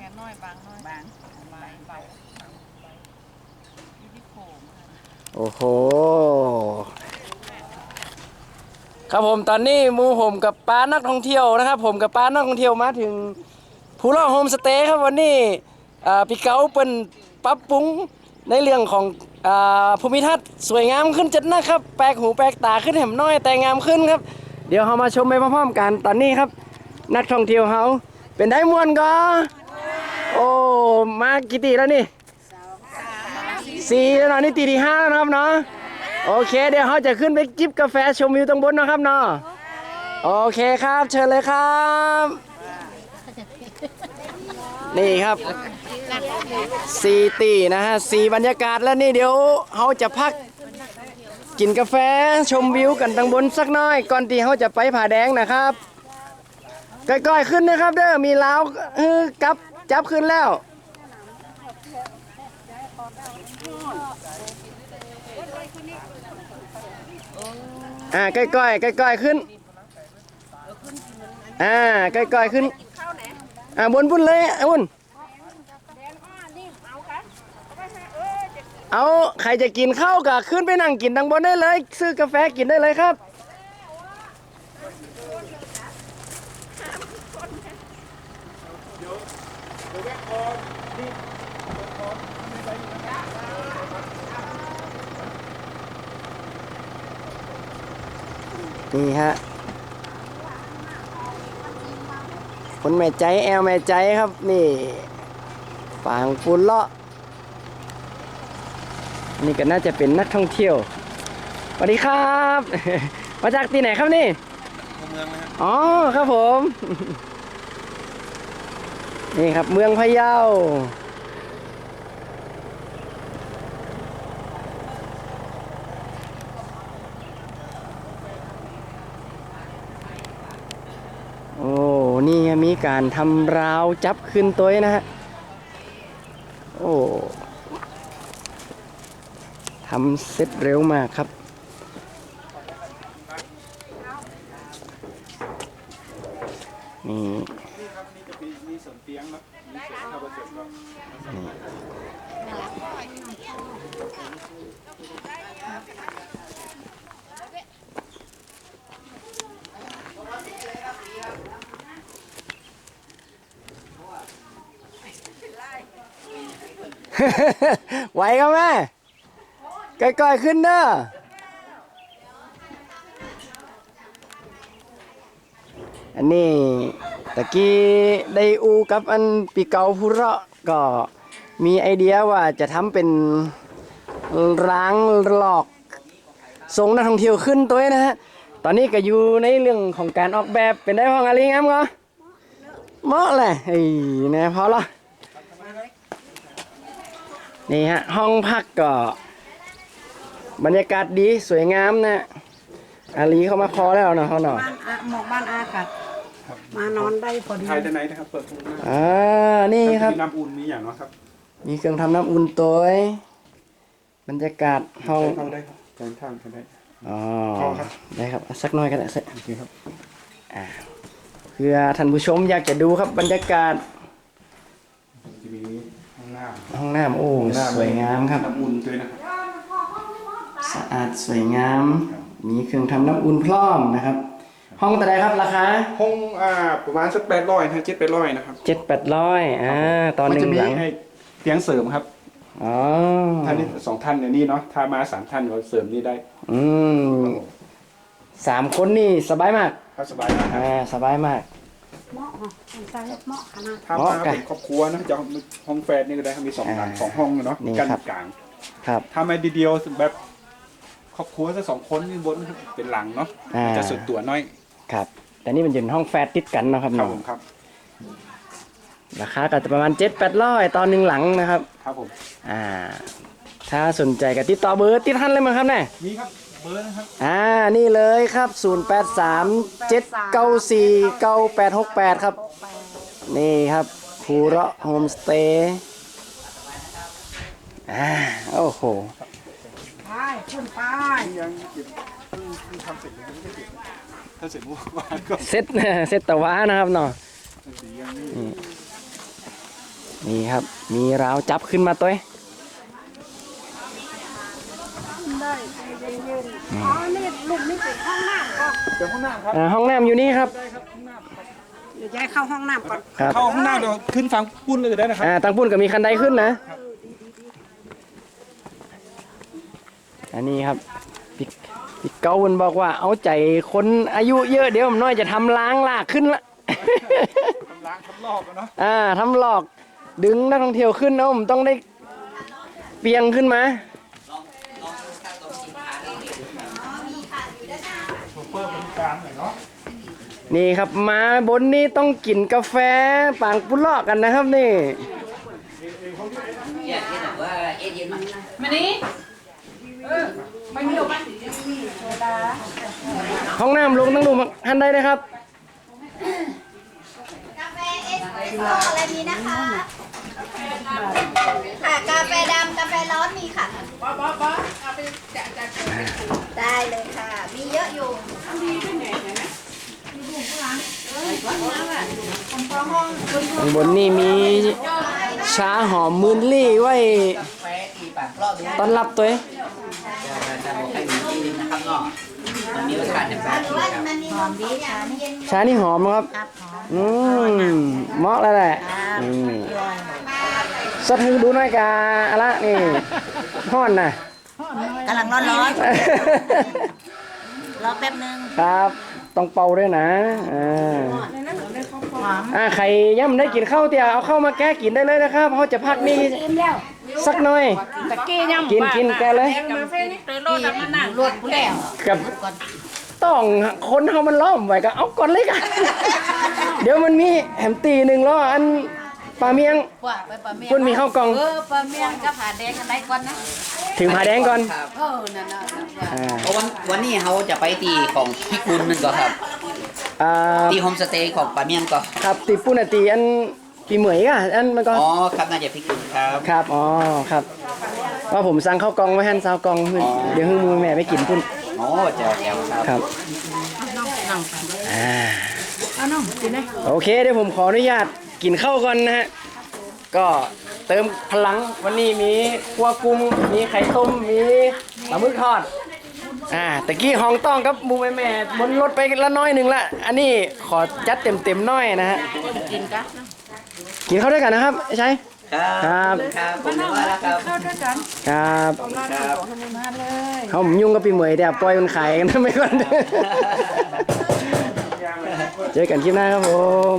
ค่น้อยบางน้อยบางใบเบายูนิโคมค่ะโอ้โห ครับผมตอนนี้หมูผมกับป้านักท่องเที่ยวนะครับ ผมกับป้านักท่องเที่ยวมาถึงภูเล่อโฮมสเตย์ครับวันนี้อ่าพี่เก๋าเป็นปรับปรุงในเรื่องของอ่าภูมิทัศน์สวยงามขึ้นจัดนะครับ แปลกหูแปลกตาขึ้นแหมน้อยแต่งามขึ้นครับ เดี๋ยวเรามาชมไปพร้อมๆกันตอนนี้ครับ นักท่องเที่ยวเขาเป็นได้มวนก็ โอ้มากี่ตีแล้วนี่สี่แล้วเนาะนี่ตีที่ห้าแล้วนะครับเนาะโอเค เดี๋ยวเขาจะขึ้นไปจิบกาแฟชมวิวตรงบนนะครับเนาะโอเคครับ เชิญเลยครับ นี่ครับสี่ตีนะฮะสี่บรรยากาศแล้วนี่เดี๋ยวเขาจะพักกินกาแฟชมวิวกันตรงบนสักน้อย ก่อนที่เขาจะไปผาแดงนะครับ ก้อยๆขึ้นนะครับ เด้อมีล้าวเออกับจับขึ้นแล้วอ่าก้อยๆก้อยๆขึ้นอ่าก้อยๆขึ้นอ่าบนบุญเลยอะบุญเอาใครจะกินข้าวก็ขึ้นไปนั่งกินดังบนได้เลย ซื้อกาแฟกินได้เลยครับ นี่ฮะคนแม่ใจแอลแม่ใจครับนี่ปางปุนเลาะนี่ก็น่าจะเป็นนักท่องเที่ยวสวัสดีครับ มาจากที่ไหนครับนี่เมืองนะฮะอ๋อครับผม นี่ครับเมืองพะเยาโอ้นี่มีการทำราวจับขึ้นตัวนะฮะ โอ้ทำเสร็จเร็วมากครับนี่นี่ครับนี่จะมีมีสวน เตียงเนาะมีสวนข้าวผสมเนาะไหวก็แม่ใกล้ๆขึ้นเด้ออันนี้ ตะกี้ได้อูกับอันปีเกาพุระก็มีไอเดียว่าจะทำเป็นร้างหลอกส่งนักท่องเที่ยวขึ้นตัวนะฮะ ตอนนี้ก็อยู่ในเรื่องของการออกแบบเป็นได้พ้องอะไรงามก็เหมาะแหละไอ้น่พอละนี่ฮะห้องพักก็บรรยากาศดีสวยงามนะอาลีเข้ามาคอแล้วเนาะเขาเนาะบ้านอาหมอกบ้านอาค่ะ มานอนได้พอดี ไทยแต่ไหนนะครับ เปิดทุกหน้าอ่านี่ครับมีน้ำอุ่นมีอย่างเนาะครับมีเครื่องทำน้ำอุ่นตัวเอ้ยบรรยากาศห้องใช้เข้าได้ครับแทนทางก็ได้ อ๋อเข้าครับ ได้ครับเอาสักหน้อยก็ได้สักโอเคครับเพื่อท่านผู้ชมอยากจะดูครับบรรยากาศจะมีห้องน้ำห้องน้ำโอ้ห้องน้ำสวยงามครับ น้ำอุ่นด้วยนะครับ สะอาดสวยงาม มีเครื่องทำน้ำอุ่นพร้อมนะครับ ห้องแต่ใดครับราคาห้องอ่าประมาณสักแปดร้อยนะเจ็ดแปดร้อยนะครับเจ็ดแปดร้อยอ่าตอนหมันึ่จะงมีหลังให้เตียงเสริมครับอ๋อท่านนี้สองท่านเนี่ยนี่เนาะถ้ามาสามท่านก็เสริมนี่ได้ อืมสามคนนี่สบายมากครับสบายมากครับอ่าสบายมากเหมาะอะใส่เหมาะขนาดถ้าเหมาะมากันเป็นครอบครัวนะจะเอาห้องแฟดนี่ก็ได้ครับมีสองหลังอ่าสองห้องเนาะนี่กันครับกลางครับถ้าไม่ดีเดียวแบบครอบครัวสักสองคนนี่บนเป็นหลังเนาะอ่าจะส่วนตัวน้อย ครับ แต่นี่มันอยู่ในห้องแฟตติดกันเนาะครับครับเนาะผมครับ ราคาก็จะประมาณเจ็ดแปดร้อยตอนหนึ่งหลังนะครับ ครับผม อ่า ถ้าสนใจก็ติดต่อเบอร์ติดท่านเลยมั้งครับเนี่ย มีครับ เบอร์นะครับ อ่า นี่เลยครับ 0 8 3 7 9 4 9 8 6 8 ครับ นี่ครับภูระโฮมสเตย์อ่า โอ้โห ไปขึ้นไปยังเก็บเพิ่งเพิ่งทำเสร็จเลยยังไม่ได้เก็บ ถ้าเสร็จเมื่อวานก็เซตเซตตะวานะครับเนาะสียังไม่นนี่ครับ มีราวจับขึ้นมาตัวเองได้ใจเย็นๆอ๋อนี่ลุมนี่เป็นห้องน้ำก็เดี๋ยวห้องน้ำครับอ่าห้องน้ำอยู่นี่ครับ เดี๋ยวย้ายเข้าห้องน้ำก่อนครับ เข้าห้องน้ำเดี๋ยวขึ้นฟังปุ้นเลยได้นะครับอ่าตั้งปุ้นก็มีคันไดขึ้นนะ อันนี้ครับ พี่พี่เกาวันบอกว่าเอาใจคนอายุเยอะเดี๋ยวผมน้อยจะทำล้างลากขึ้นละ ทำล้างทำลอกกันเนาะอ่าทำหลอกดึงนักท่องเที่ยวขึ้นนะผมต้องได้เปียงขึ้นมา โชเฟอร์บริการหน่อยเนาะนี่ครับมาบนนี่ต้องกินกาแฟปางปุลอกกันนะครับนี่ ห้องน้ำลงต้องดูท่านได้เลยครับ กาแฟเอสเปรสโซ่อะไรมีนะคะค่ะกาแฟดำกาแฟร้อนมีค่ะบอบอบอเอาไปจัดจัดได้เลยค่ะ มีเยอะอยู่ข้างบนนี่มีชาหอมมืนลี่ไว้ต้อนรับตัวเอง จะบอกให้มีที่นึงนะครับเนาะมันมีรสชาติแบบหรือว่ามันมีนมสองอย่างเย็นชานี่หอมนะครับอืมเหมาะแล้วแหละอืมสดให้ดูหน่อยกาอะไรนี่ห้อนนะกำลังร้อนร้อนรอแป๊บนึงครับ ต้องเป่าด้วยนะอ่าอ่าใครย่ำได้กินข้าวเตี๋ยวเอาเข้าวมาแก้กินได้เลยนะครับเขาจะพักนี่ สักหน่อย ตะกี้ยังกินกินแกเลยรถมานั่งรถแล้วกับต้องคนเขามันล้อมไว้ก็เอาก่อนเลยกันเดี๋ยวมันมีแหมตีหนึ่งล้ออันปลาเมียงว่าไปปลาเมียงพุ่นมีข้าวกล่อง เออปลาเมียงก็ผ่าแดงกันได้ก่อนนะถึงผาแดงก่อนครับเออนั่นน่ะนั่นว่าอ่าเพราะวันวันนี้เขาจะไปตีของพี่คุณนึงก็ครับอ่าตีโฮมสเตย์ของปาเมียงก็ครับตีปุ้นอะตีอัน ปีเหมยอะอันมันก็อ๋อครับน่าจะพี่คุณครับครับอ๋อครับว่าผมสั่งข้าวกล่องไว้ให้ซาวกล่องเพิ่นเดี๋ยวให้มูแม่ไปกินปุ้นอ๋อแจ๋วแจ๋วครับครับอ่าโอเคเดี๋ยวผมขออนุญาตกินข้าวก่อนนะฮะก็เติมพลังวันนี้มีกัวกุ้งมีไข่ต้มมีปลาหมึกทอดอ่าตะกี้ห้องต้องกับหมูแม่แม่ๆบนรถไปละน้อยหนึ่งละ อันนี้ขอจัดเต็มเต็มๆหน้อยนะฮะกินกัน กินข้าวด้วยกันนะครับไอ้ชัยครับครับครับผมว่าแล้วครับ เข้าด้วยกันครับครับมาเลยเขาผมยุ่งกับปีเหมยแต่ปล่อยมันขายกันทำไมก่อน เจอกันคลิปหน้าครับผม